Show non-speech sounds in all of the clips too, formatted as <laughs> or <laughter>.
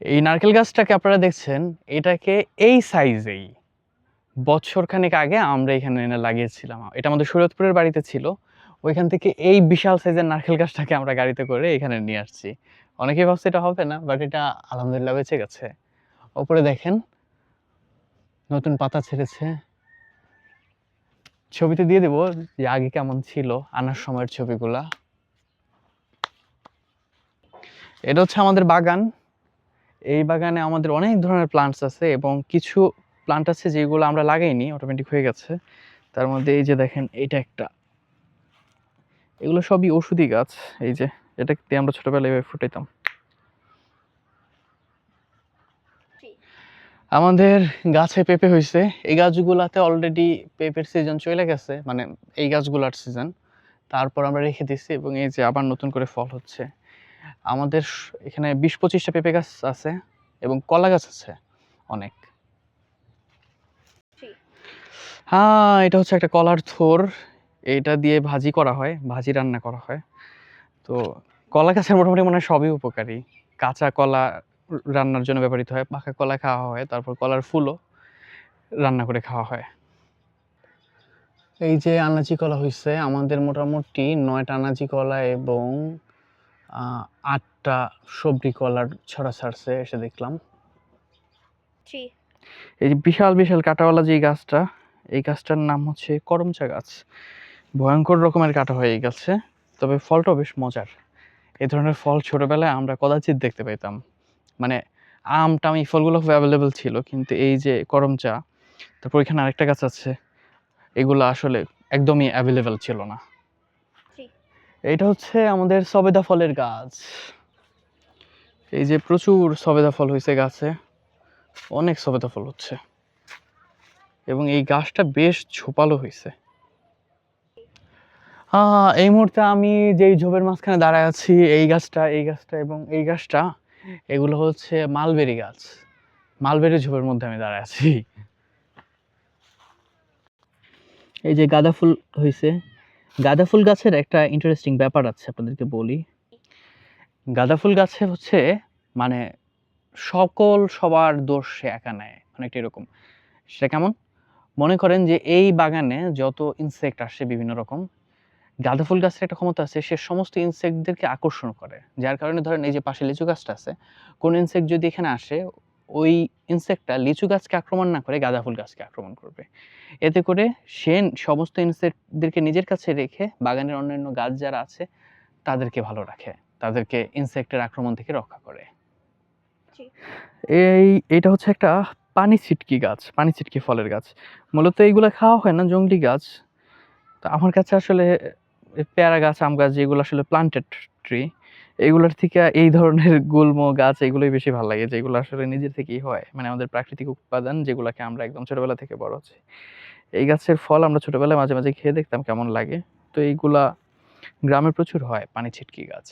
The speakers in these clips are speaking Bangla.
এই নারকেল গাছটাকে আপনারা দেখছেন, এটাকে এই সাইজেই বছরখানেক আগে আমরা এখানে এনে লাগিয়েছিলাম। এটা আমাদের শরীয়তপুরের বাড়িতে ছিল। ওইখান থেকে এই বিশাল সাইজের নারকেল গাছটাকে আমরা গাড়িতে করে এখানে নিয়ে আসছি। অনেকেই ভাবছে এটা হবে না বাট এটা আলহামদুলিল্লাহ বেঁচে গেছে। ওপরে দেখেন, নতুন পাতা ছেড়েছে। ছবিতে দিয়ে দেবো যে আগে কেমন ছিল আনার সময়ের ছবিগুলা। এটা হচ্ছে আমাদের বাগান। এই বাগানে আমাদের অনেক ধরনের প্লান্টস আছে এবং কিছু প্লান্ট আছে যেগুলো আমরা লাগাইনি অটোমেটিক হয়ে গেছে। তার মধ্যে এই যে দেখেন এইটা একটা। এগুলো সবই ওষুধি গাছ। এই যে এটা দিয়ে আমরা ছোটবেলায় এভাবে ফুটাইতাম। আমাদের গাছে পেঁপে হয়েছে এই গাছগুলাতে অলরেডি পেঁপের সিজন চলে গেছে মানে এই গাছগুলার সিজন তারপর আমরা রেখে দিছি এবং এই যে আবার নতুন করে ফল হচ্ছে। আমাদের এখানে বিশ পঁচিশটা পেঁপে গাছ আছে এবং কলা গাছ আছে অনেক। হ্যাঁ এটা হচ্ছে একটা কলার থোর। এটা দিয়ে ভাজি করা হয় ভাজি রান্না করা হয়। তো কলা গাছের মোটামুটি মনে হয় সবই উপকারী। কাঁচা কলা রান্নার জন্য ব্যবহৃত হয় পাকা কলা খাওয়া হয় তারপর কলার ফুলও রান্না করে খাওয়া হয়। এই যে আনাজি কলা হয়েছে আমাদের মোটামুটি নয়টা আনাজি কলা এবং আটটা সবজি কলার ছড়া ছাড়ছে এসে দেখলাম। এই যে বিশাল বিশাল কাঁটাওয়ালা যে গাছটা এই গাছটার নাম হচ্ছে করমচা গাছ। ভয়ঙ্কর রকমের কাটা হয়ে এই গাছে তবে ফলটা বেশ মজার। এই ধরনের ফল ছোটবেলায় আমরা কদাচিৎ দেখতে পেতাম মানে আম টাম এই ফলগুলো খুব অ্যাভেলেবেল ছিল কিন্তু এই যে করমচা তারপর এখানে আরেকটা গাছ আছে এগুলো আসলে একদমই অ্যাভেলেবেল ছিল না। এটা হচ্ছে আমাদের সবেদা ফলের গাছ। এই যে প্রচুর সবেদা ফল হয়েছে গাছে, অনেক সবেদা ফল হচ্ছে। এবং এই গাছটা বেশ ঝোপালো হয়েছে। এই মুহূর্তে আমি যেই ঝোপের মাঝখানে দাঁড়ায় আছি, এই গাছটা এই গাছটা এবং এই গাছটা, এগুলো হচ্ছে মালবেরি গাছ। মালবেরি ঝোপের মধ্যে আমি দাঁড়ায় আছি। এই যে গাঁদা ফুল হয়েছে গাঁদা ফুল গাছের একটা ইন্টারেস্টিং ব্যাপার আছে আপনাদেরকে বলি। গাঁদা ফুল গাছে হচ্ছে মানে সকল সবার দোষ সে একা নেয় অনেকটা এরকম। সেটা কেমন? মনে করেন যে এই বাগানে যত ইনসেক্ট আসে বিভিন্ন রকম গাঁদা ফুল গাছের একটা ক্ষমতা আছে, সে সমস্ত ইনসেক্টদেরকে আকর্ষণ করে। যার কারণে ধরেন এই যে পাশে লিচু গাছটা আছে, কোন ইনসেক্ট যদি এখানে আসে ওই ইনসেক্টটা লিচু গাছকে আক্রমণ না করে গাঁদা ফুল গাছকে আক্রমণ করবে। এতে করে সে সমস্ত ইনসেক্টদেরকে নিজের কাছে রেখে বাগানের অন্যান্য গাছ যারা আছে তাদেরকে ভালো রাখে তাদেরকে ইনসেক্টের আক্রমণ থেকে রক্ষা করে। এই এটা হচ্ছে একটা পানি ছিটকি গাছ পানি ছিটকি ফলের গাছ। মূলত এইগুলো খাওয়া হয় না জংলি গাছ। তো আমার কাছে আসলে পেয়ারা গাছ আম গাছ যেগুলো আসলে প্লান্টেড ট্রি এগুলোর থেকে এই ধরনের <laughs> গুল্ম গাছ এগুলোই বেশি ভালো লাগে যেগুলো আসলে নিজের থেকেই হয়। মানে আমাদের প্রাকৃতিক উপাদান যেগুলোকে আমরা একদম ছোটবেলা থেকে বড় হচ্ছে। এই গাছের ফল আমরা ছোটবেলায় মাঝে মাঝে খেয়ে দেখতাম কেমন লাগে। তো এইগুলা গ্রামে প্রচুর হয় পানি ছিটকি গাছ।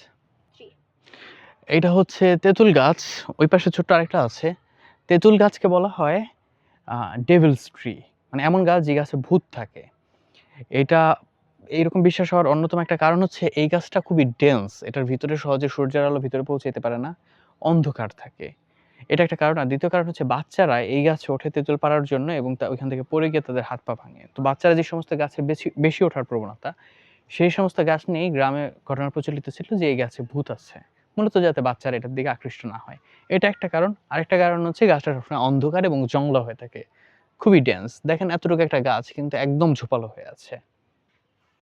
এইটা হচ্ছে তেঁতুল গাছ ওই পাশে ছোট্ট আরেকটা আছে। তেঁতুল গাছকে বলা হয় ডেভিলস ট্রি মানে এমন গাছ যে গাছে ভূত থাকে। এটা এইরকম বিশ্বাস হওয়ার অন্যতম একটা কারণ হচ্ছে এই গাছটা খুবই ডেন্স এটার ভিতরে সহজে সূর্যের আলো ভিতরে পৌঁছে যেতে পারে না, অন্ধকার থাকে। এটা একটা কারণ। আর দ্বিতীয় কারণ হচ্ছে বাচ্চারা এই গাছে ওঠে তেঁতুল পাড়ার জন্য এবং তা ওইখান থেকে পড়ে গিয়ে তাদের হাত পা ভাঙে। তো বাচ্চারা যে সমস্ত গাছে বেশি বেশি ওঠার প্রবণতা, সেই সমস্ত গাছ নিয়েই গ্রামে ঘটনা প্রচলিত ছিল যে এই গাছে ভূত আছে, মূলত যাতে বাচ্চারা এটার দিকে আকৃষ্ট না হয়। এটা একটা কারণ। আরেকটা কারণ হচ্ছে গাছটা সবসময় অন্ধকার এবং জংলা হয়ে থাকে, খুবই ডেন্স দেখেন এতটুকু একটা গাছ কিন্তু একদম ঝোপালো হয়ে আছে।